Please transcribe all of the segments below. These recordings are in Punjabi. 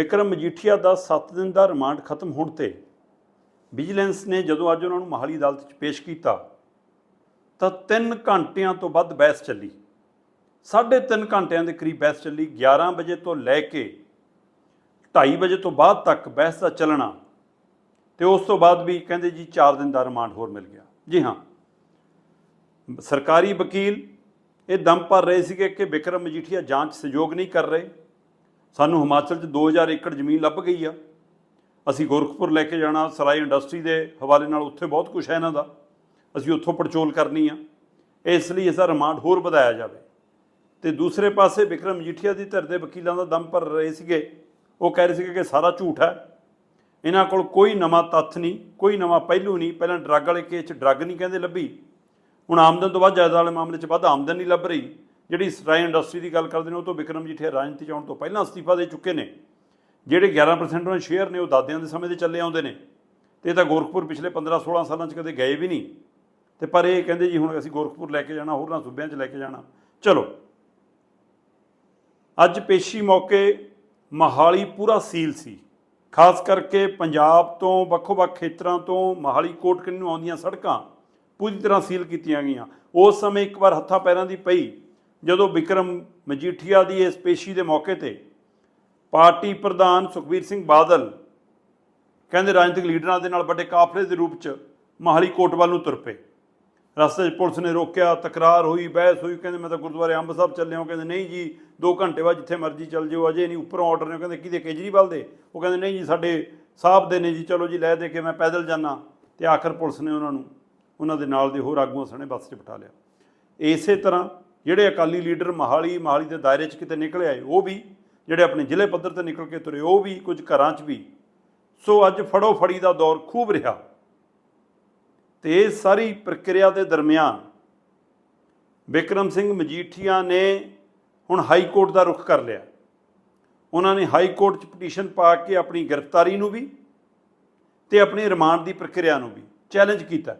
ਵਿਕਰਮ ਮਜੀਠੀਆ ਦਾ 7 ਦਿਨ ਦਾ ਰਿਮਾਂਡ ਖਤਮ ਹੋਣ ਤੇ ਵਿਜੀਲੈਂਸ ਨੇ ਜਦੋਂ ਅੱਜ ਉਹਨਾਂ ਨੂੰ ਮਹਾਲੀ ਅਦਾਲਤ 'ਚ ਪੇਸ਼ ਕੀਤਾ, ਤਾਂ 3 ਘੰਟਿਆਂ ਤੋਂ ਵੱਧ ਬਹਿਸ ਚੱਲੀ। ਸਾਢੇ ਤਿੰਨ ਘੰਟਿਆਂ ਦੇ ਕਰੀਬ ਬਹਿਸ ਚੱਲੀ। 11 ਵਜੇ ਤੋਂ ਲੈ ਕੇ 2:30 ਵਜੇ ਤੋਂ ਬਾਅਦ ਤੱਕ ਬਹਿਸ ਦਾ ਚੱਲਣਾ ਤੇ ਉਸ ਤੋਂ ਬਾਅਦ ਵੀ ਕਹਿੰਦੇ ਜੀ 4 ਦਿਨ ਦਾ ਰਿਮਾਂਡ ਹੋਰ ਮਿਲ ਗਿਆ। ਜੀ ਹਾਂ, ਸਰਕਾਰੀ ਵਕੀਲ ਇਹ ਦਮ ਭਰ ਰਹੇ ਸੀਗੇ ਕਿ ਵਿਕਰਮ ਮਜੀਠੀਆ ਜਾਂਚ ਸਹਿਯੋਗ ਨਹੀਂ ਕਰ ਰਹੇ। ਸਾਨੂੰ ਹਿਮਾਚਲ 'ਚ 2000 ਏਕੜ ਜ਼ਮੀਨ ਲੱਭ ਗਈ ਆ। ਅਸੀਂ ਗੋਰਖਪੁਰ ਲੈ ਕੇ ਜਾਣਾ ਸਰਾਈ ਇੰਡਸਟਰੀ ਦੇ ਹਵਾਲੇ ਨਾਲ ਉੱਥੇ ਬਹੁਤ ਕੁਝ ਹੈ ਇਹਨਾਂ ਦਾ। ਅਸੀਂ ਉੱਥੋਂ ਪੜਚੋਲ ਕਰਨੀ ਆ। ਇਸ ਲਈ ਇਸ ਰਿਮਾਂਡ ਹੋਰ ਵਧਾਇਆ ਜਾਵੇ। ਤੇ ਦੂਸਰੇ ਪਾਸੇ ਵਿਕਰਮ ਮਜੀਠੀਆ ਦੀ ਧਿਰ ਦੇ ਵਕੀਲਾਂ ਦਾ ਦਮ ਭਰ ਰਹੇ ਸੀਗੇ। ਉਹ ਕਹਿ ਰਹੇ ਸੀਗੇ ਕਿ ਸਾਰਾ ਝੂਠ ਹੈ। ਇਹਨਾਂ ਕੋਲ ਕੋਈ ਨਵਾਂ ਤੱਥ ਨਹੀਂ, ਕੋਈ ਨਵਾਂ ਪਹਿਲੂ ਨਹੀਂ। ਪਹਿਲਾਂ ਡਰੱਗ ਵਾਲੇ ਕੇਸ 'ਚ ਡਰੱਗ ਨਹੀਂ ਕਹਿੰਦੇ ਲੱਭੀ। ਹੁਣ ਆਮਦਨ ਤੋਂ ਵੱਧ ਜਾਇਦਾਦ ਵਾਲੇ ਮਾਮਲੇ 'ਚ ਵੱਧ ਆਮਦਨ ਨਹੀਂ ਲੱਭ ਰਹੀ। ਜਿਹੜੀ ਸਰਾਈ ਇੰਡਸਟਰੀ ਦੀ ਗੱਲ ਕਰਦੇ ਨੇ, ਉਹ ਤੋਂ ਵਿਕਰਮ ਜੀਠੇ ਰਾਜਨੀਤੀ 'ਚ ਆਉਣ ਤੋਂ ਪਹਿਲਾਂ ਅਸਤੀਫਾ ਦੇ ਚੁੱਕੇ ਨੇ। ਜਿਹੜੇ 11% ਉਹਨਾਂ ਦੇ ਸ਼ੇਅਰ ਨੇ, ਉਹ ਦਾਦਿਆਂ ਦੇ ਸਮੇਂ ਦੇ ਚੱਲੇ ਆਉਂਦੇ ਨੇ। ਤੇ ਇਹ ਤਾਂ ਗੋਰਖਪੁਰ ਪਿਛਲੇ 15-16 ਸਾਲਾਂ 'ਚ ਕਦੇ ਗਏ ਵੀ ਨਹੀਂ। ਤੇ ਪਰ ਇਹ ਕਹਿੰਦੇ ਜੀ, ਹੁਣ ਅਸੀਂ ਗੋਰਖਪੁਰ ਲੈ ਕੇ ਜਾਣਾ, ਹੋਰਨਾਂ ਸੂਬਿਆਂ 'ਚ ਲੈ ਕੇ ਜਾਣਾ। ਚਲੋ। ਅੱਜ ਪੇਸ਼ੀ ਮੌਕੇ ਮਹਾਲੀ ਪੂਰਾ ਸੀਲ ਸੀ। ਖਾਸ ਕਰਕੇ ਪੰਜਾਬ ਤੋਂ, ਵੱਖੋ-ਵੱਖ ਖੇਤਰਾਂ ਤੋਂ ਮਹਾਲੀ ਕੋਟ ਨੂੰ ਆਉਂਦੀਆਂ ਸੜਕਾਂ ਪੂਰੀ ਤਰ੍ਹਾਂ ਸੀਲ ਕੀਤੀਆਂ ਗਈਆਂ। ਉਸ ਸਮੇਂ ਇੱਕ ਵਾਰ ਹੱਥਾਂ ਪੈਰਾਂ ਦੀ ਪਈ। ਜਦੋਂ ਵਿਕਰਮ ਮਜੀਠੀਆ ਦੀ ਇਸ ਪੇਸ਼ੀ ਦੇ ਮੌਕੇ ਤੇ ਪਾਰਟੀ ਪ੍ਰਧਾਨ ਸੁਖਬੀਰ ਸਿੰਘ ਬਾਦਲ ਕਹਿੰਦੇ ਰਾਜਨੀਤਿਕ ਲੀਡਰਾਂ ਦੇ ਨਾਲ ਵੱਡੇ ਕਾਫਲੇ ਦੇ ਰੂਪ 'ਚ ਮਹਾਲੀ ਕੋਟਵਾਲ ਨੂੰ ਤੁਰ ਪਏ। ਰਸਤੇ 'ਚ ਪੁਲਿਸ ਨੇ ਰੋਕਿਆ, ਤਕਰਾਰ ਹੋਈ, ਬਹਿਸ ਹੋਈ, ਕਹਿੰਦੇ ਮੈਂ ਤਾਂ ਗੁਰਦੁਆਰੇ ਅੰਬ ਸਾਹਿਬ ਚੱਲਿਆ ਹਾਂ। ਕਹਿੰਦੇ ਨਹੀਂ ਜੀ 2 ਘੰਟੇ ਬਾਅਦ ਜਿੱਥੇ ਮਰਜ਼ੀ ਚੱਲ ਜਿਓ, ਅਜੇ ਨਹੀਂ, ਉੱਪਰੋਂ ਆਰਡਰ ਨੇ ਕਹਿੰਦੇ ਕਿਹਦੇ, ਕੇਜਰੀਵਾਲ ਦੇ? ਉਹ ਕਹਿੰਦੇ ਨਹੀਂ ਜੀ, ਸਾਡੇ ਸਾਹਿਬ ਦੇ ਨੇ ਜੀ, ਚਲੋ ਜੀ, ਲੈ ਦੇ ਕੇ ਮੈਂ ਪੈਦਲ ਜਾਣਾ ਤੇ ਆਖਰ ਪੁਲਿਸ ਨੇ ਉਹਨਾਂ ਨੂੰ, ਉਹਨਾਂ ਦੇ ਨਾਲ ਦੇ ਹੋਰ ਆਗੂਆਂ ਸਣੇ ਬੱਸ 'ਚ ਬਿਠਾ ਲਿਆ। ਇਸੇ ਤਰ੍ਹਾਂ ਜਿਹੜੇ ਅਕਾਲੀ ਲੀਡਰ ਮਹਾਲੀ ਮਹਾਲੀ ਦੇ ਦਾਇਰੇ 'ਚ ਕਿਤੇ ਨਿਕਲੇ ਆਏ, ਉਹ ਵੀ, ਜਿਹੜੇ ਆਪਣੇ ਜ਼ਿਲ੍ਹੇ ਪੱਧਰ ਤੇ ਨਿਕਲ ਕੇ ਤੁਰੇ, ਉਹ ਵੀ ਕੁਝ ਘਰਾਂ 'ਚ ਵੀ। ਸੋ ਅੱਜ ਫੜੋ ਫੜੀ ਦਾ ਦੌਰ ਖੂਬ ਰਿਹਾ। ਤੇ ਇਹ ਸਾਰੀ ਪ੍ਰਕਿਰਿਆ ਦੇ ਦਰਮਿਆਨ ਵਿਕਰਮ ਸਿੰਘ ਮਜੀਠੀਆ ਨੇ ਹੁਣ ਹਾਈ ਕੋਰਟ ਦਾ ਰੁਖ ਕਰ ਲਿਆ। ਉਹਨਾਂ ਨੇ ਹਾਈ ਕੋਰਟ 'ਚ ਪਟੀਸ਼ਨ ਪਾ ਕੇ ਆਪਣੀ ਗ੍ਰਿਫਤਾਰੀ ਨੂੰ ਵੀ ਤੇ ਆਪਣੀ ਰਿਮਾਂਡ ਦੀ ਪ੍ਰਕਿਰਿਆ ਨੂੰ ਵੀ ਚੈਲੰਜ ਕੀਤਾ।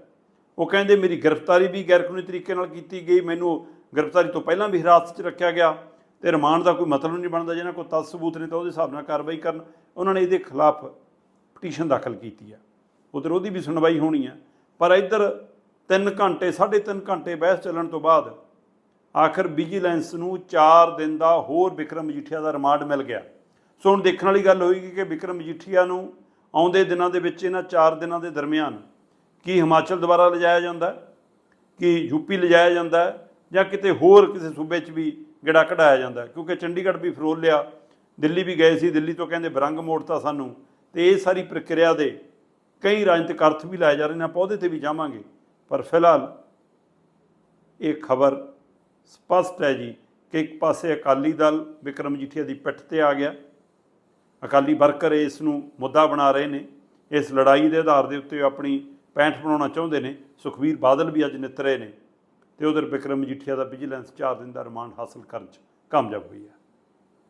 ਉਹ ਕਹਿੰਦੇ, ਮੇਰੀ ਗ੍ਰਿਫਤਾਰੀ ਵੀ ਗੈਰ ਕਾਨੂੰਨੀ ਤਰੀਕੇ ਨਾਲ ਕੀਤੀ ਗਈ, ਮੈਨੂੰ ਗ੍ਰਿਫਤਾਰੀ ਤੋਂ ਪਹਿਲਾਂ ਵੀ ਹਿਰਾਸਤ 'ਚ ਰੱਖਿਆ ਗਿਆ ਤੇ ਰਿਮਾਂਡ ਦਾ ਕੋਈ ਮਤਲਬ ਨਹੀਂ ਬਣਦਾ ਜਿਹਨਾਂ ਕੋਲ ਤੱਥ ਸਬੂਤ ਨੇ ਤਾਂ ਉਹਦੇ ਹਿਸਾਬ ਨਾਲ ਕਾਰਵਾਈ ਕਰਨ ਉਹਨਾਂ ਨੇ ਇਹਦੇ ਖਿਲਾਫ ਪਟੀਸ਼ਨ ਦਾਖਲ ਕੀਤੀ ਹੈ ਉਧਰ ਉਹਦੀ ਵੀ ਸੁਣਵਾਈ ਹੋਣੀ ਹੈ, ਪਰ ਇੱਧਰ 3 ਘੰਟੇ 3.5 ਘੰਟੇ ਬਹਿਸ ਚੱਲਣ ਤੋਂ ਬਾਅਦ ਆਖਰ ਵਿਜੀਲੈਂਸ ਨੂੰ 4 ਦਿਨ ਦਾ ਹੋਰ ਵਿਕਰਮ ਮਜੀਠੀਆ ਦਾ ਰਿਮਾਂਡ ਮਿਲ ਗਿਆ ਸੋ ਹੁਣ ਦੇਖਣ ਵਾਲੀ ਗੱਲ ਹੋਏਗੀ ਕਿ ਵਿਕਰਮ ਮਜੀਠੀਆ ਨੂੰ ਆਉਂਦੇ ਦਿਨਾਂ ਦੇ ਵਿੱਚ ਇਹਨਾਂ 4 ਦਿਨਾਂ ਦੇ ਦਰਮਿਆਨ ਕੀ ਹਿਮਾਚਲ ਦੁਬਾਰਾ ਲਿਜਾਇਆ ਜਾਂਦਾ ਹੈ? ਕਿ ਯੂਪੀ ਲਿਜਾਇਆ ਜਾਂਦਾ ਜਾਂ ਕਿਤੇ ਹੋਰ ਕਿਸੇ ਸੂਬੇ 'ਚ ਵੀ ਗੇੜਾ ਕਢਾਇਆ ਜਾਂਦਾ। ਕਿਉਂਕਿ ਚੰਡੀਗੜ੍ਹ ਵੀ ਫਰੋਲ ਲਿਆ, ਦਿੱਲੀ ਵੀ ਗਏ ਸੀ, ਦਿੱਲੀ ਤੋਂ ਕਹਿੰਦੇ ਬਰੰਗ ਮੋੜਤਾ ਸਾਨੂੰ। ਤੇ ਇਹ ਸਾਰੀ ਪ੍ਰਕਿਰਿਆ ਦੇ ਕਈ ਰਾਜਨੀਤਿਕ ਅਰਥ ਵੀ ਲਾਏ ਜਾ ਰਹੇ ਨੇ, ਆਪਾਂ ਉਹਦੇ ਤੇ ਵੀ ਜਾਵਾਂਗੇ। ਪਰ ਫਿਲਹਾਲ ਇਹ ਖਬਰ ਸਪਸ਼ਟ ਹੈ ਜੀ ਕਿ ਇੱਕ ਪਾਸੇ ਅਕਾਲੀ ਦਲ ਵਿਕਰਮ ਜੀਠੀਆ ਦੀ ਪਿੱਠ ਤੇ ਆ ਗਿਆ। ਅਕਾਲੀ ਵਰਕਰ ਇਸ ਨੂੰ ਮੁੱਦਾ ਬਣਾ ਰਹੇ ਨੇ। ਇਸ ਲੜਾਈ ਦੇ ਆਧਾਰ ਦੇ ਉੱਤੇ ਆਪਣੀ ਪੈਂਠ ਬਣਾਉਣਾ ਚਾਹੁੰਦੇ ਨੇ। ਸੁਖਵੀਰ ਬਾਦਲ ਵੀ ਅੱਜ ਨਿੱਤ ਰਹੇ ਨੇ। ਤੇ ਉਧਰ ਵਿਕਰਮ ਮਜੀਠੀਆ ਦਾ ਵਿਜੀਲੈਂਸ 4 ਦਿਨ ਦਾ ਰਿਮਾਂਡ ਹਾਸਲ ਕਰਨ 'ਚ ਕਾਮਯਾਬ ਹੋਈ ਹੈ।